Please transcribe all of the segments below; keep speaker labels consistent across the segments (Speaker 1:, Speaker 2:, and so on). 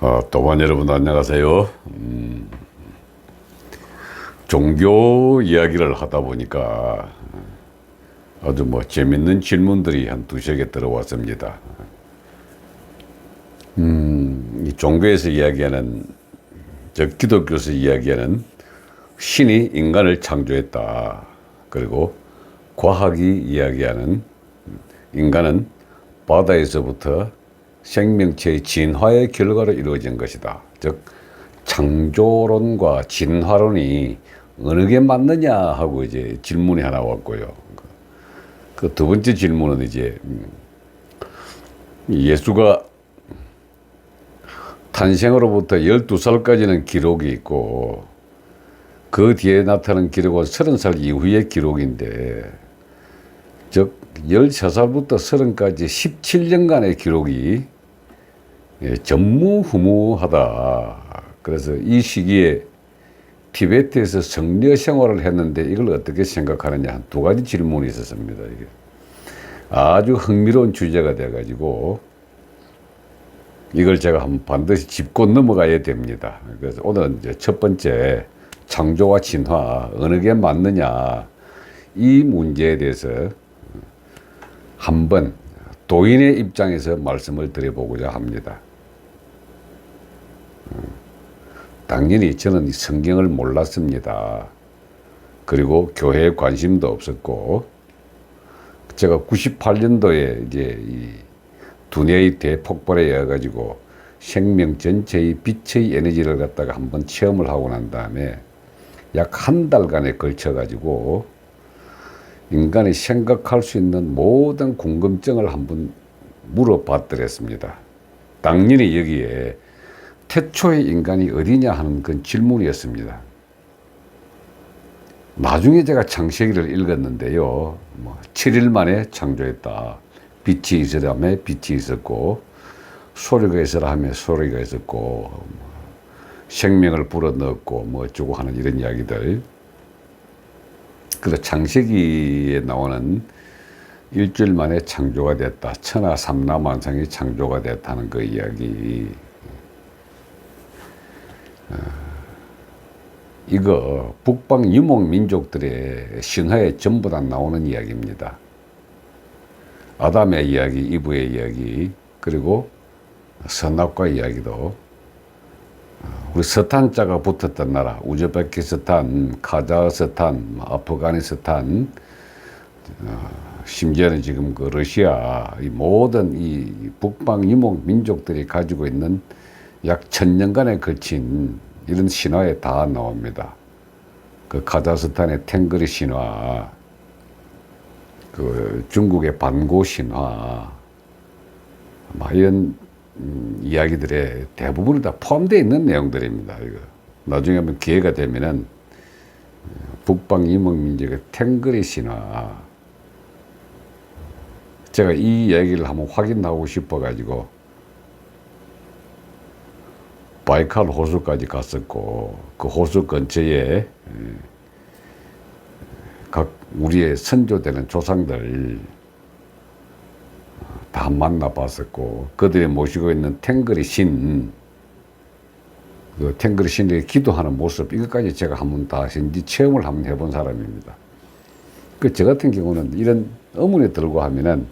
Speaker 1: 어, 또반 여러분 안녕하세요. 음, 종교 이야기를 하다 보니까 아주 뭐 재밌는 질문들이 한 두세 개 들어왔습니다. 음, 이 종교에서 이야기하는, 저 기독교에서 이야기하는 신이 인간을 창조했다. 그리고 과학이 이야기하는 인간은 바다에서부터 생명체의 진화의 결과로 이루어진 것이다. 즉 창조론과 진화론이 어느 게 맞느냐 하고 이제 질문이 하나 왔고요. 그 두 번째 질문은 이제 음, 예수가 탄생으로부터 12살까지는 기록이 있고 그 뒤에 나타난 기록은 30살 이후의 기록인데 즉 13살부터 30까지 17년간의 기록이 예, 전무후무하다. 그래서 이 시기에 티베트에서 성려 생활을 했는데 이걸 어떻게 생각하느냐 한 두 가지 질문이 있었습니다. 이게 아주 흥미로운 주제가 돼가지고 이걸 제가 한번 반드시 짚고 넘어가야 됩니다. 그래서 오늘은 이제 첫 번째 창조와 진화 어느 게 맞느냐 이 문제에 대해서 한번 도인의 입장에서 말씀을 드려보고자 합니다. 당연히 저는 이 성경을 몰랐습니다. 그리고 교회에 관심도 없었고, 제가 98년도에 이제 이 두뇌의 대폭발에 의해 가지고 생명 전체의 빛의 에너지를 갖다가 한번 체험을 하고 난 다음에 약 한 달간에 걸쳐 가지고 인간이 생각할 수 있는 모든 궁금증을 한번 물어봤더랬습니다. 당연히 여기에 태초의 인간이 어디냐 하는 그 질문이었습니다. 나중에 제가 창세기를 읽었는데요. 뭐 7일 만에 창조했다. 빛이 있으라 며 빛이 있었고 소리가 있으라 하며 소리가 있었고 뭐 생명을 불어넣었고 뭐 어쩌고 하는 이런 이야기들. 그래서 창세기에 나오는 일주일 만에 창조가 됐다. 천하 삼라 만상이 창조가 됐다는 그 이야기. 이거 북방 유목 민족들의 신화에 전부 다 나오는 이야기입니다. 아담의 이야기, 이브의 이야기, 그리고 선악과 이야기도 우리 서탄자가 붙었던 나라, 우즈베키스탄, 카자흐스탄, 아프가니스탄, 어, 심지어는 지금 그 러시아, 이 모든 이 북방 유목 민족들이 가지고 있는 약 천년간에 걸친 이런 신화에 다 나옵니다. 그 카자흐스탄의 탱그리 신화, 그 중국의 반고 신화, 막 이런 음, 이야기들의 대부분이 다 포함되어 있는 내용들입니다. 이거. 나중에 한번 기회가 되면은 북방 이목민족의 탱그리 신화 제가 이 이야기를 한번 확인하고 싶어가지고 바이칼 호수까지 갔었고 그 호수 근처에 각 우리의 선조되는 조상들 다 만나봤었고 그들이 모시고 있는 탱그리 신, 그 탱그리 신에게 기도하는 모습 이것까지 제가 한번 다 현지 체험을 한번 해본 사람입니다. 그 저 같은 경우는 이런 어머니 들고 하면은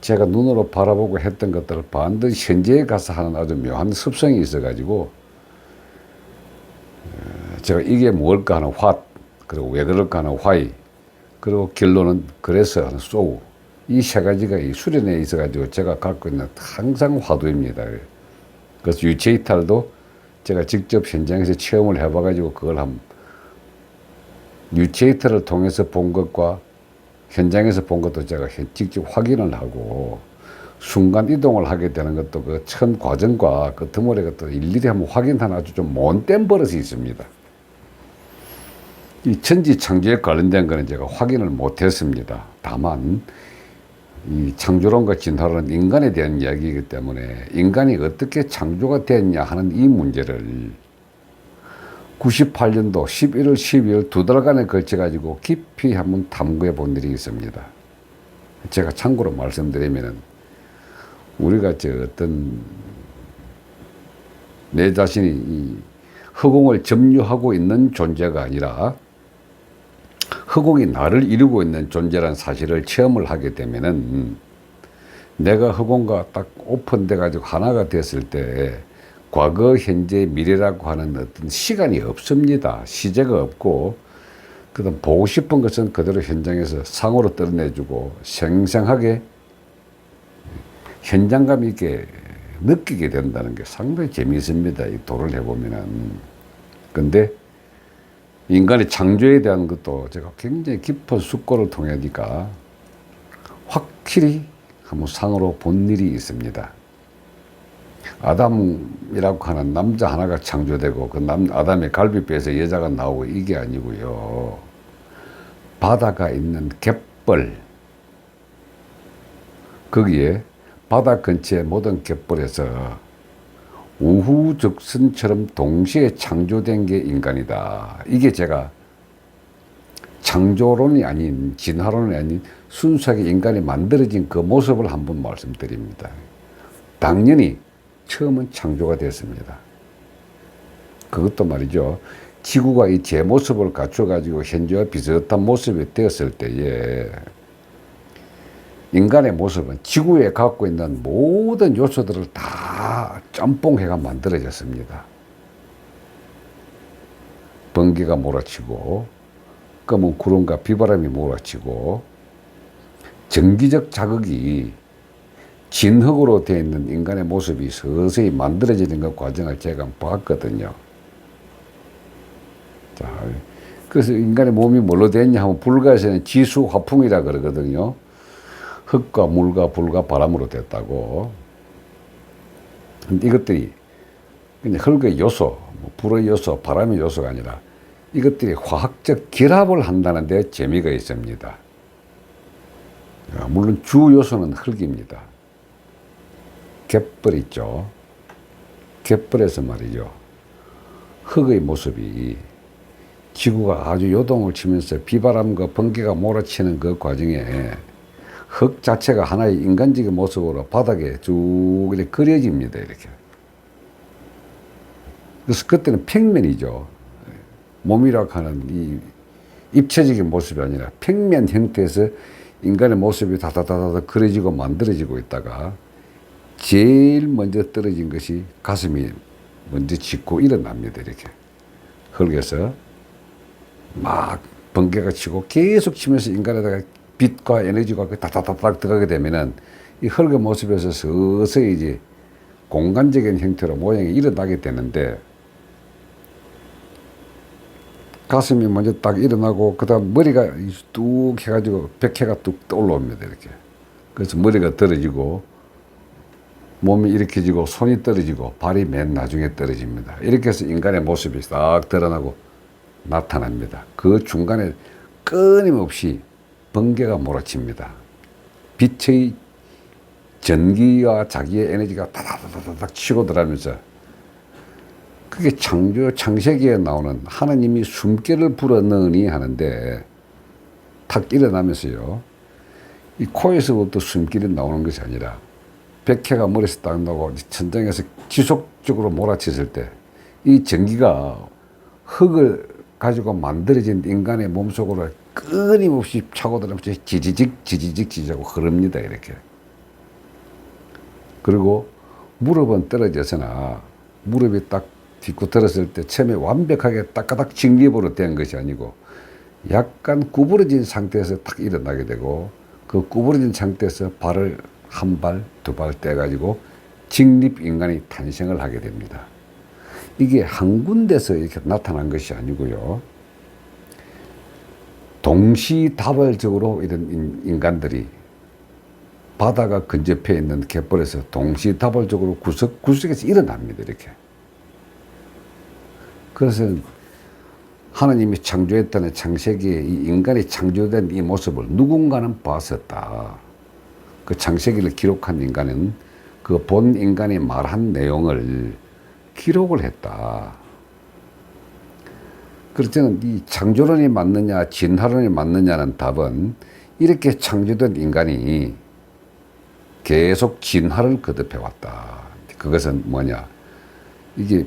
Speaker 1: 제가 눈으로 바라보고 했던 것들을 반드시 현지에 가서 하는 아주 묘한 습성이 있어가지고 어, 제가 이게 뭘까 하는 화 그리고 왜 그럴까 하는 화이 그리고 결론은 그래서 하는 소우 이 세 가지가 이 수련에 있어가지고 제가 갖고 있는 항상 화두입니다. 그래서 유체 이탈도 제가 직접 현장에서 체험을 해봐가지고 그걸 한 유체 이탈을 통해서 본 것과 현장에서 본 것도 제가 현- 직접 확인을 하고 순간 이동을 하게 되는 것도 그첫 과정과 그 드물의 것도 일일이 한번 확인하는 아주 좀 못된 버릇이 있습니다. 이 천지 창조에 관련된 거는 제가 확인을 못했습니다. 다만 이 창조론과 진화론은 인간에 대한 이야기이기 때문에 인간이 어떻게 창조가 됐냐 하는 이 문제를 98년도 11월, 12월 두 달간에 걸쳐 가지고 깊이 한번 탐구해 본 일이 있습니다. 제가 참고로 말씀드리면은 우리가 저 어떤 내 자신이 이 허공을 점유하고 있는 존재가 아니라 허공이 나를 이루고 있는 존재란 사실을 체험을 하게 되면은 내가 허공과 딱 오픈돼 가지고 하나가 됐을 때 과거, 현재, 미래라고 하는 어떤 시간이 없습니다. 시제가 없고 그다음 보고 싶은 것은 그대로 현장에서 상으로 떨어내주고 생생하게 현장감 있게 느끼게 된다는 게 상당히 재미있습니다. 이 도를 해보면은. 근데 인간의 창조에 대한 것도 제가 굉장히 깊은 숙고를 통하니까 확실히 한번 상으로 본 일이 있습니다. 아담이라고 하는 남자 하나가 창조되고 그 남, 아담의 갈비뼈에서 여자가 나오고 이게 아니고요. 바다가 있는 갯벌 거기에 바다 근처의 모든 갯벌에서 우후적선처럼 동시에 창조된 게 인간이다. 이게 제가 창조론이 아닌 진화론이 아닌 순수하게 인간이 만들어진 그 모습을 한번 말씀드립니다. 당연히 처음은 창조가 됐습니다. 그것도 말이죠. 지구가 이 제 모습을 갖춰가지고 현재와 비슷한 모습이 되었을 때에 인간의 모습은 지구에 갖고 있는 모든 요소들을 다 짬뽕해가 만들어졌습니다. 번개가 몰아치고 검은 구름과 비바람이 몰아치고 정기적 자극이 진흙으로 되어 있는 인간의 모습이 서서히 만들어지는 그 과정을 제가 봤거든요. 자, 그래서 인간의 몸이 뭘로 됐냐 하면 불가에서는 지수 화풍이라 그러거든요. 흙과 물과 불과 바람으로 됐다고. 근데 이것들이 그냥 흙의 요소, 뭐 불의 요소, 바람의 요소가 아니라 이것들이 화학적 결합을 한다는 데 재미가 있습니다. 아, 물론 주 요소는 흙입니다. 갯벌 있죠. 갯벌에서 말이죠. 흙의 모습이 지구가 아주 요동을 치면서 비바람과 번개가 몰아치는 그 과정에 흙 자체가 하나의 인간적인 모습으로 바닥에 쭉 이렇게 그려집니다. 이렇게. 그래서 그때는 평면이죠. 몸이라고 하는 이 입체적인 모습이 아니라 평면 형태에서 인간의 모습이 다다다다 그려지고 만들어지고 있다가 제일 먼저 떨어진 것이 가슴이 먼저 짚고 일어납니다. 이렇게. 흙에서 막 번개가 치고 계속 치면서 인간에다가 빛과 에너지가 다다다닥 들어가게 되면은 이 흙의 모습에서 서서히 이제 공간적인 형태로 모양이 일어나게 되는데 가슴이 먼저 딱 일어나고 그다음 머리가 뚝 해가지고 백해가 뚝 올라옵니다 이렇게. 그래서 머리가 떨어지고 몸이 이렇게 지고 손이 떨어지고 발이 맨 나중에 떨어집니다. 이렇게 해서 인간의 모습이 싹 드러나고 나타납니다. 그 중간에 끊임없이 번개가 몰아칩니다 빛의 전기와 자기의 에너지가 다다다다닥 치고 들어가면서 그게 창조 창세기에 나오는 하나님이 숨결을 불어넣으니 하는데 탁 일어나면서요. 이 코에서부터 숨길이 나오는 것이 아니라 백해가 머리에서 딱 나고 천장에서 지속적으로 몰아쳤을 때 이 전기가 흙을 가지고 만들어진 인간의 몸속으로 끊임없이 차고 들어오면서 지지직 지지직 지지하고 흐릅니다 이렇게 그리고 무릎은 떨어져서나 무릎이 딱 딛고 들었을 때 처음에 완벽하게 딱가닥 직립으로 된 것이 아니고 약간 구부러진 상태에서 딱 일어나게 되고 그 구부러진 상태에서 발을 한 발, 두 발 떼가지고 직립 인간이 탄생을 하게 됩니다. 이게 한 군데서 이렇게 나타난 것이 아니고요. 동시다발적으로 이런 인간들이 바다가 근접해 있는 갯벌에서 동시다발적으로 구석, 구석에서 일어납니다. 이렇게. 그래서 하나님이 창조했다는 창세기에 이 인간이 창조된 이 모습을 누군가는 봤었다. 그 창세기를 기록한 인간은 그 본 인간이 말한 내용을 기록을 했다. 그렇지만 이 창조론이 맞느냐, 진화론이 맞느냐는 답은 이렇게 창조된 인간이 계속 진화를 거듭해 왔다. 그것은 뭐냐? 이게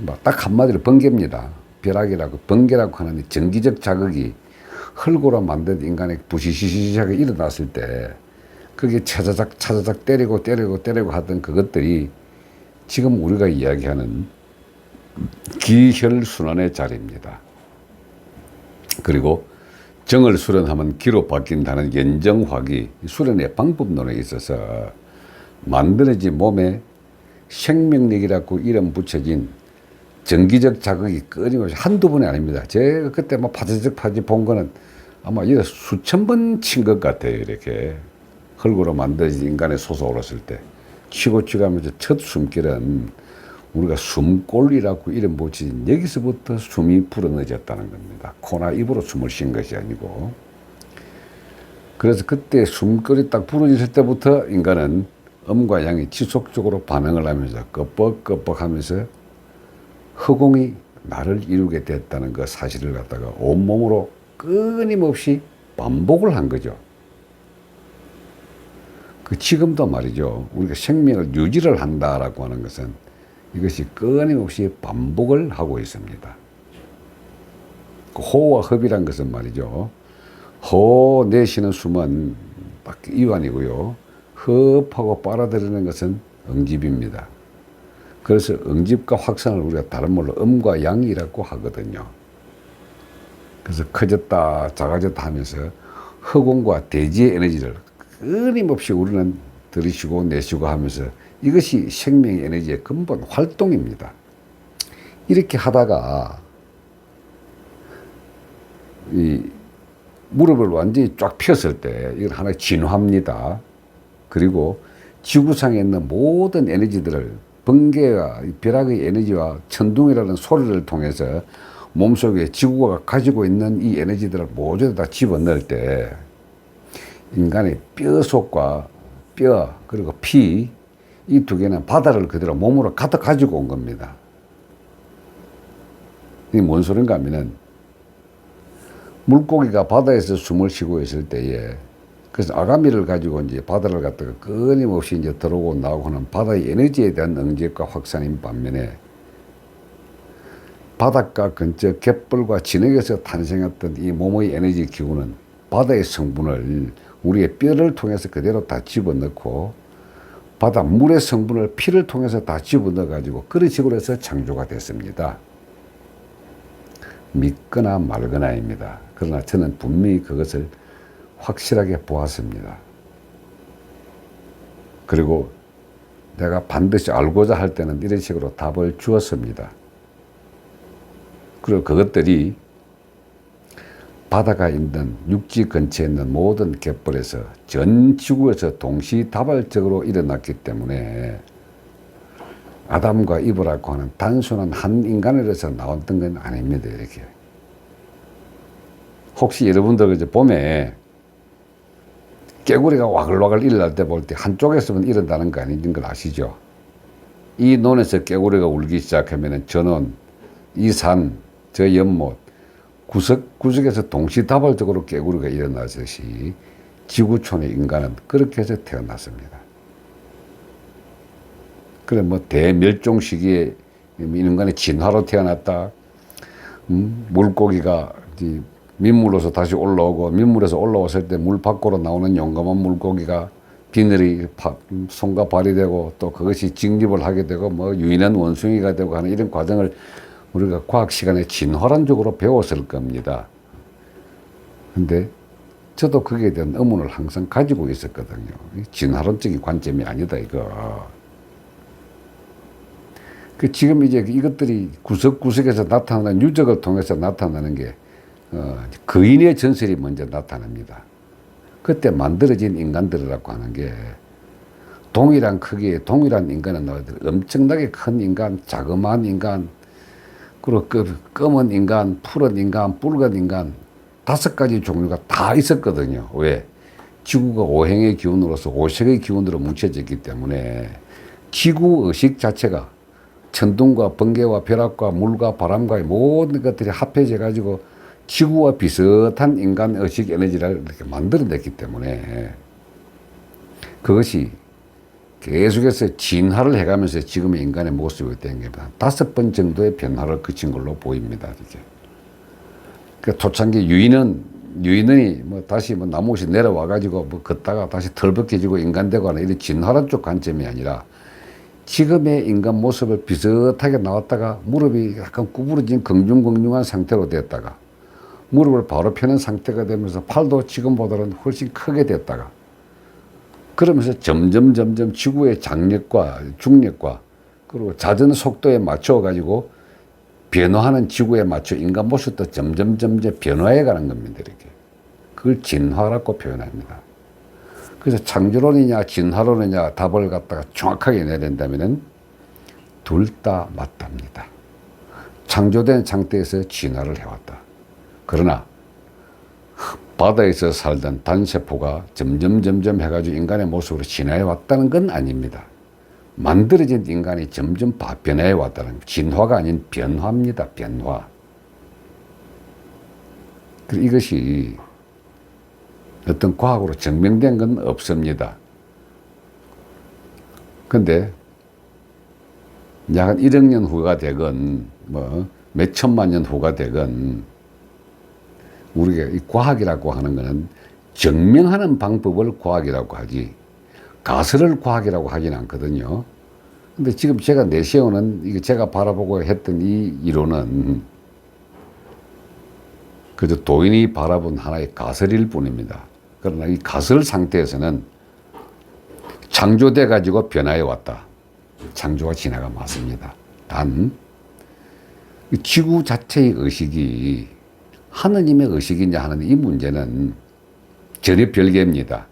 Speaker 1: 뭐딱 한마디로 번개입니다. 벼락이라고 번개라고 하는 이 정기적 자극이 흙으로 만든 인간의 부시시시하게 일어났을 때 그게 차자작 차자작 때리고 때리고 때리고 하던 그것들이 지금 우리가 이야기하는 기혈순환의 자리입니다. 그리고 정을 수련하면 기로 바뀐다는 연정화기 수련의 방법론에 있어서 만들어진 몸에 생명력이라고 이름 붙여진 정기적 자극이 끊임없이 한두 번이 아닙니다. 제가 그때 뭐 파지적 파지 본 거는 아마 이래 수천 번 친 것 같아요. 이렇게 흙으로 만들어진 인간의 솟아올랐을 때 치고 치가면서 첫 숨길은 우리가 숨골이라고 이름 붙인 여기서부터 숨이 불어넣어졌다는 겁니다. 코나 입으로 숨을 쉰 것이 아니고 그래서 그때 숨결이 딱 불어졌을 때부터 인간은 음과 양이 지속적으로 반응을 하면서 끄뻑끄뻑 하면서 허공이 나를 이루게 됐다는 그 사실을 갖다가 온몸으로 끊임없이 반복을 한 거죠. 그 지금도 말이죠. 우리가 생명을 유지를 한다라고 하는 것은 이것이 끊임없이 반복을 하고 있습니다. 그 호와 흡이란 것은 말이죠. 호 내쉬는 숨은 딱 이완이고요. 흡하고 빨아들이는 것은 응집입니다. 그래서 응집과 확산을 우리가 다른 말로 음과 양이라고 하거든요. 그래서 커졌다 작아졌다 하면서 허공과 대지의 에너지를 끊임없이 우리는 들이쉬고 내쉬고 하면서 이것이 생명의 에너지의 근본 활동입니다. 이렇게 하다가 이 무릎을 완전히 쫙 폈을 때 이건 하나의 진화입니다. 그리고 지구상에 있는 모든 에너지들을 번개와 이 벼락의 에너지와 천둥이라는 소리를 통해서 몸속에 지구가 가지고 있는 이 에너지들을 모두 다 집어넣을 때 인간의 뼈 속과 뼈 그리고 피 이 두 개는 바다를 그대로 몸으로 가득 가지고 온 겁니다. 이게 뭔 소린가 하면은 물고기가 바다에서 숨을 쉬고 있을 때에 그래서 아가미를 가지고 이제 바다를 갖다가 끊임없이 이제 들어오고 나오고 하는 바다의 에너지에 대한 응집과 확산인 반면에 바닷가 근처 갯벌과 진흙에서 탄생했던 이 몸의 에너지 기운은 바다의 성분을 우리의 뼈를 통해서 그대로 다 집어넣고 바다 물의 성분을 피를 통해서 다 집어넣어 가지고 그런 식으로 해서 창조가 됐습니다. 믿거나 말거나입니다. 그러나 저는 분명히 그것을 확실하게 보았습니다. 그리고 내가 반드시 알고자 할 때는 이런 식으로 답을 주었습니다. 그리고 그것들이 바다가 있는 육지 근처에 있는 모든 갯벌에서 전 지구에서 동시다발적으로 일어났기 때문에 아담과 이브라고 하는 단순한 한 인간으로서 나왔던 건 아닙니다. 이렇게. 혹시 여러분들 이제 봄에 깨구리가 와글와글 일어날 때 볼 때 한쪽에서만 일어나는 거 아닌 걸 아시죠? 이 논에서 깨구리가 울기 시작하면 저는 이 산, 저 연못, 구석, 구석에서 동시다발적으로 깨구리가 일어나듯이 지구촌의 인간은 그렇게 해서 태어났습니다. 그래, 뭐, 대멸종 시기에 인간의 진화로 태어났다. 음, 물고기가 민물로서 다시 올라오고, 민물에서 올라왔을 때 물 밖으로 나오는 용감한 물고기가 비늘이 파, 손과 발이 되고, 또 그것이 직립을 하게 되고, 뭐, 유인한 원숭이가 되고 하는 이런 과정을 우리가 과학 시간에 진화론적으로 배웠을 겁니다. 근데 저도 거기에 대한 의문을 항상 가지고 있었거든요. 진화론적인 관점이 아니다, 이거. 그 지금 이제 이것들이 구석구석에서 나타나는 유적을 통해서 나타나는 게 어, 거인의 전설이 먼저 나타납니다. 그때 만들어진 인간들이라고 하는 게 동일한 크기의 동일한 인간은 엄청나게 큰 인간, 자그마한 인간, 그리고 그 검은 인간, 푸른 인간, 붉은 인간 다섯 가지 종류가 다 있었거든요. 왜? 지구가 오행의 기운으로서 오색의 기운으로 뭉쳐졌기 때문에 지구 의식 자체가 천둥과 번개와 벼락과 물과 바람과의 모든 것들이 합해져 가지고 지구와 비슷한 인간 의식 에너지를 이렇게 만들어냈기 때문에 그것이 계속해서 진화를 해가면서 지금의 인간의 모습이 된게 다섯 번 정도의 변화를 거친 걸로 보입니다. 이게. 그 초창기 유인은 유인원이 뭐 다시 뭐 나무옷이 내려와 가지고 뭐 걷다가 다시 털벗겨지고 인간되고 하는 이런 진화론 쪽 관점이 아니라 지금의 인간 모습을 비슷하게 나왔다가 무릎이 약간 구부러진 긍중긍중한 상태로 됐다가 무릎을 바로 펴는 상태가 되면서 팔도 지금보다는 훨씬 크게 됐다가 그러면서 점점 점점 지구의 장력과 중력과 그리고 자전 속도에 맞춰 가지고 변화하는 지구에 맞춰 인간 모습도 점점 점점 변화해 가는 겁니다. 이렇게 그걸 진화라고 표현합니다. 그래서 창조론이냐 진화론이냐 답을 갖다가 정확하게 내린다면은 둘 다 맞답니다. 창조된 상태에서 진화를 해왔다. 그러나 바다에서 살던 단세포가 점점 점점 해가지고 인간의 모습으로 진화해 왔다는 건 아닙니다. 만들어진 인간이 점점 바- 변화해 왔다는 거. 진화가 아닌 변화입니다. 변화. 그 이것이 어떤 과학으로 증명된 건 없습니다. 근데 약 1억 년 후가 되건 뭐 몇 천만 년 후가 되건 우리가 이 과학이라고 하는 것은 증명하는 방법을 과학이라고 하지 가설을 과학이라고 하진 않거든요. 근데 지금 제가 내세우는 이게 제가 바라보고 했던 이 이론은 그저 도인이 바라본 하나의 가설일 뿐입니다. 그러나 이 가설 상태에서는 창조돼 가지고 변화해 왔다. 창조와 진화가 맞습니다. 단이 지구 자체의 의식이 하느님의 의식이냐 하는 이 문제는 전혀 별개입니다.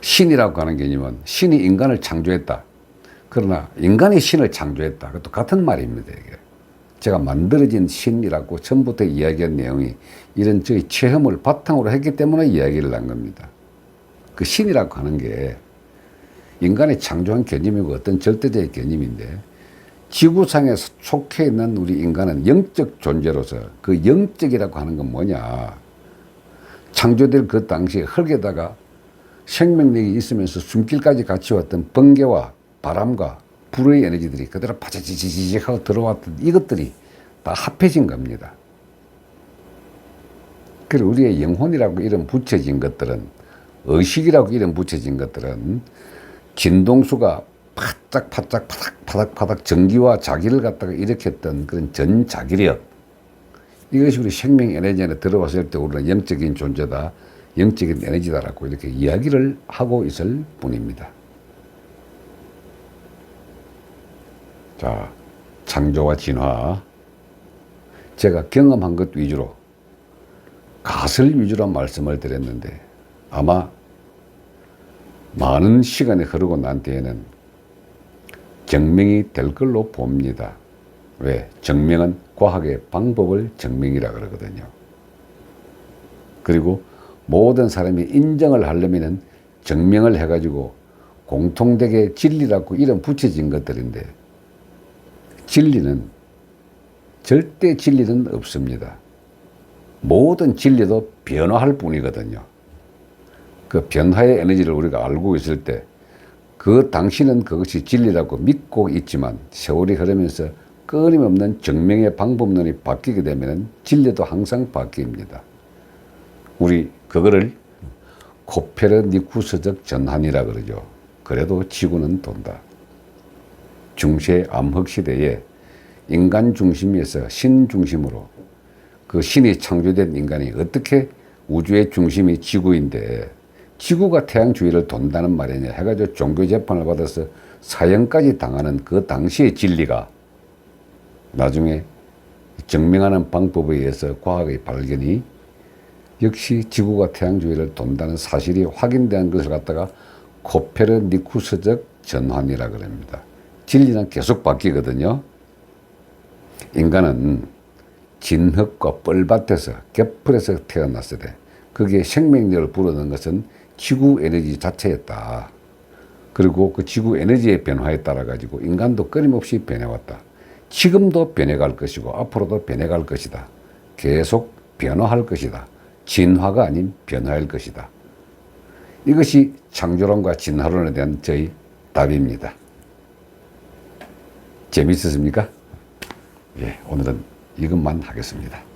Speaker 1: 신이라고 하는 개념은 신이 인간을 창조했다. 그러나 인간이 신을 창조했다. 그것도 같은 말입니다. 이게. 제가 만들어진 신이라고 처음부터 이야기한 내용이 이런 저희 체험을 바탕으로 했기 때문에 이야기를 한 겁니다. 그 신이라고 하는 게 인간이 창조한 개념이고 어떤 절대적인 개념인데 지구상에 속해 있는 우리 인간은 영적 존재로서 그 영적이라고 하는 건 뭐냐. 창조될 그 당시에 흙에다가 생명력이 있으면서 숨길까지 같이 왔던 번개와 바람과 불의 에너지들이 그대로 파자지지직 하고 들어왔던 이것들이 다 합해진 겁니다. 그리고 우리의 영혼이라고 이름 붙여진 것들은 의식이라고 이름 붙여진 것들은 진동수가 파짝 파짝 파닥 파닥 파닥 전기와 자기를 갖다가 일으켰던 그런 전자기력 이것이 우리 생명 에너지 안에 들어왔을 때 우리는 영적인 존재다 영적인 에너지다라고 이렇게 이야기를 하고 있을 뿐입니다. 자, 창조와 진화. 제가 경험한 것 위주로, 가설 위주로 말씀을 드렸는데, 아마 많은 시간이 흐르고 난 뒤에는 증명이 될 걸로 봅니다. 왜? 증명은 과학의 방법을 증명이라 그러거든요. 그리고 모든 사람이 인정을 하려면은 증명을 해가지고 공통되게 진리라고 이름 붙여진 것들인데 진리는 절대 진리는 없습니다. 모든 진리도 변화할 뿐이거든요. 그 변화의 에너지를 우리가 알고 있을 때 그 당시는 그것이 진리라고 믿고 있지만 세월이 흐르면서 끊임없는 증명의 방법론이 바뀌게 되면 진리도 항상 바뀝니다. 우리 그거를 코페르니쿠스적 전환이라 그러죠. 그래도 지구는 돈다. 중세 암흑 시대에 인간 중심에서 신 중심으로 그 신이 창조된 인간이 어떻게 우주의 중심이 지구인데 지구가 태양 주위를 돈다는 말이냐 해가지고 종교 재판을 받아서 사형까지 당하는 그 당시의 진리가 나중에 증명하는 방법에 의해서 과학의 발견이 역시 지구가 태양 주위를 돈다는 사실이 확인된 것을 갖다가 코페르니쿠스적 전환이라 그럽니다. 진리는 계속 바뀌거든요. 인간은 진흙과 뻘밭에서 개풀에서 태어났을 때 거기에 생명력을 불어넣은 것은 지구 에너지 자체였다. 그리고 그 지구 에너지의 변화에 따라 가지고 인간도 끊임없이 변해왔다. 지금도 변해갈 것이고 앞으로도 변해갈 것이다. 계속 변화할 것이다. 진화가 아닌 변화일 것이다. 이것이 창조론과 진화론에 대한 저희 답입니다. 재밌었습니까? 예, 오늘은 이것만 하겠습니다.